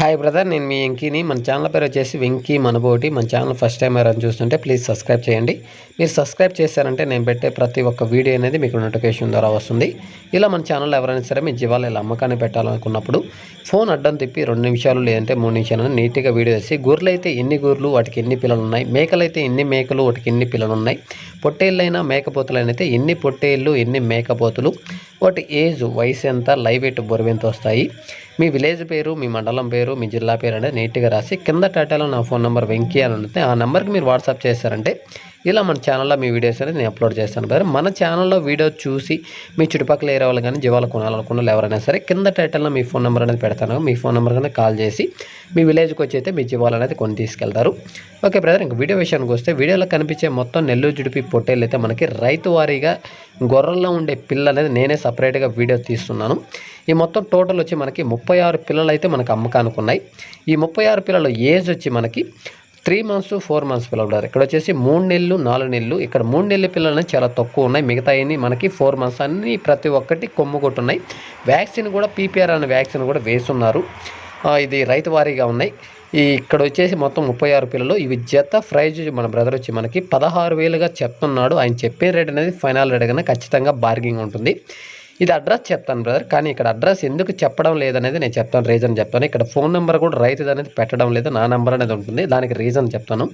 Hi brother నేను మీ వెంకీని. మన channel పేరు వచ్చేసి వెంకీ మనబోటి. మన ఛానల్ ఫస్ట్ టైం ఎవరైనా చూస్తుంటే ప్లీజ్ సబ్స్క్రైబ్ చేయండి. మీరు సబ్స్క్రైబ్ చేశారంటే నేను పెట్టే ప్రతి ఒక్క వీడియో అనేది మీకు నోటిఫికేషన్ ద్వారా వస్తుంది. ఇలా మన ఛానల్ ఎవరైనా సరే మీ జీవాలు ఇలా అమ్మకాన్ని పెట్టాలనుకున్నప్పుడు ఫోన్ అడ్డం తిప్పి రెండు నిమిషాలు లేదంటే మూడు నిమిషాలు నీట్గా వీడియో వేసి గొర్రెలు అయితే ఎన్ని గొర్రెలు వాటికి ఎన్ని పిల్లలు ఉన్నాయి? మేకలు అయితే ఎన్ని మేకలు వాటికి ఎన్ని పిల్లలు ఉన్నాయి? పొట్టేళ్ళైనా మేకపోతులైనా అయితే ఎన్ని పొట్టేళ్ళు ఎన్ని మేకపోతులు? వాటి ఏజ్ వయసు ఎంత లైవ్ వెయిట్ బొరవెంత వస్తాయి. మీ విలేజ్ పేరు మీ మండలం పేరు మీ జిల్లా పేరు అనేది నీట్గా రాసి కింద టాటాలో నా ఫోన్ నెంబర్ వెంకీ అని ఉంటుంది. ఆ నెంబర్కి మీరు వాట్సాప్ చేశారంటే ఇలా మన ఛానల్లో మీ వీడియోస్ అనేది నేను అప్లోడ్ చేస్తాను. బ్రదర్ మన ఛానల్లో వీడియో చూసి మీ చుట్టుపక్కల ఏరే వాళ్ళు కానీ జీవాలు కొనాలనుకున్న ఎవరైనా సరే కింద టైటిల్లో మీ ఫోన్ నెంబర్ అనేది పెడతాను. మీ ఫోన్ నెంబర్ కానీ కాల్ చేసి మీ విలేజ్కి వచ్చి అయితే మీ జీవాలు అనేది కొని తీసుకెళ్తారు. ఓకే బ్రదర్ ఇంకా వీడియో విషయానికి వస్తే వీడియోలో కనిపించే మొత్తం నెల్లూరు జుడిపి పొట్టేళ్ళు అయితే మనకి రైతు వారీగా గొర్రెల్లో ఉండే పిల్ల అనేది నేనే సపరేట్గా వీడియో తీస్తున్నాను. ఈ మొత్తం టోటల్ వచ్చి మనకి ముప్పై ఆరు పిల్లలు అయితే మనకు అమ్మకానికి ఉన్నాయి. ఈ ముప్పై ఆరు పిల్లల ఏజ్ వచ్చి మనకి త్రీ మంత్స్ ఫోర్ మంత్స్ పిల్లలు ఉన్నారు ఇక్కడ వచ్చేసి మూడు నెలలు నాలుగు నెలలు. ఇక్కడ మూడు నెలల పిల్లలు చాలా తక్కువ ఉన్నాయి. మిగతా మనకి ఫోర్ మంత్స్ అన్నీ ప్రతి ఒక్కటి కొమ్ము కొట్టున్నాయి. వ్యాక్సిన్ కూడా పీపీఆర్ అనే వ్యాక్సిన్ కూడా వేస్తున్నారు. ఇది రైతు వారీగా ఉన్నాయి. ఈ ఇక్కడ వచ్చేసి మొత్తం ముప్పై ఆరు పిల్లలు. ఇవి జత ప్రైజ్ మన బ్రదర్ వచ్చి మనకి పదహారు వేలుగా చెప్తున్నాడు. ఆయన చెప్పే రేట్ అనేది ఫైనల్ రేట్ కన్నా ఖచ్చితంగా బార్గింగ్ ఉంటుంది. ఇది అడ్రస్ చెప్తాను బ్రదర్ కానీ ఇక్కడ అడ్రస్ ఎందుకు చెప్పడం లేదనేది నేను చెప్తాను రీజన్ చెప్తాను. ఇక్కడ ఫోన్ నెంబర్ కూడా రైతు అనేది పెట్టడం లేదు నా నెంబర్ అనేది ఉంటుంది. దానికి రీజన్ చెప్తాను.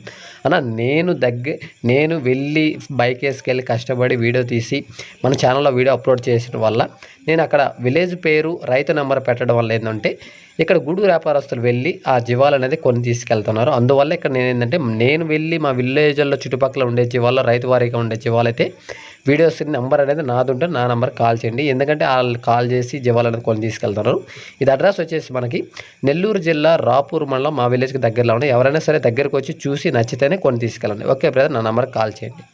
అన్న నేను దగ్గర నేను వెళ్ళి బైక్ వేసుకెళ్ళి కష్టపడి వీడియో తీసి మన ఛానల్లో వీడియో అప్లోడ్ చేసిన వల్ల నేను అక్కడ విలేజ్ పేరు రైతు నెంబర్ పెట్టడం వల్ల ఏంటంటే ఇక్కడ గుడు వ్యాపారస్తులు వెళ్ళి ఆ జీవాలు అనేది కొని తీసుకెళ్తున్నారు. అందువల్ల ఇక్కడ నేను ఏంటంటే నేను వెళ్ళి మా విలేజ్లో చుట్టుపక్కల ఉండే జీవాల్లో రైతు వారీగా ఉండే జీవాలు అయితే వీడియోస్ నెంబర్ అనేది నాది ఉంటే నా నెంబర్ కాల్ చేయండి. ఎందుకంటే వాళ్ళు కాల్ చేసి జవాలను కొని తీసుకెళ్తున్నారు. ఇది అడ్రస్ వచ్చేసి మనకి నెల్లూరు జిల్లా రాపూర్ మండలం మా విలేజ్కి దగ్గరలో ఉన్నాయి ఎవరైనా సరే దగ్గరకు వచ్చి చూసి నచ్చితేనే కొని తీసుకెళ్ళండి. ఓకే బ్రదర్ నా నెంబర్కి కాల్ చేయండి.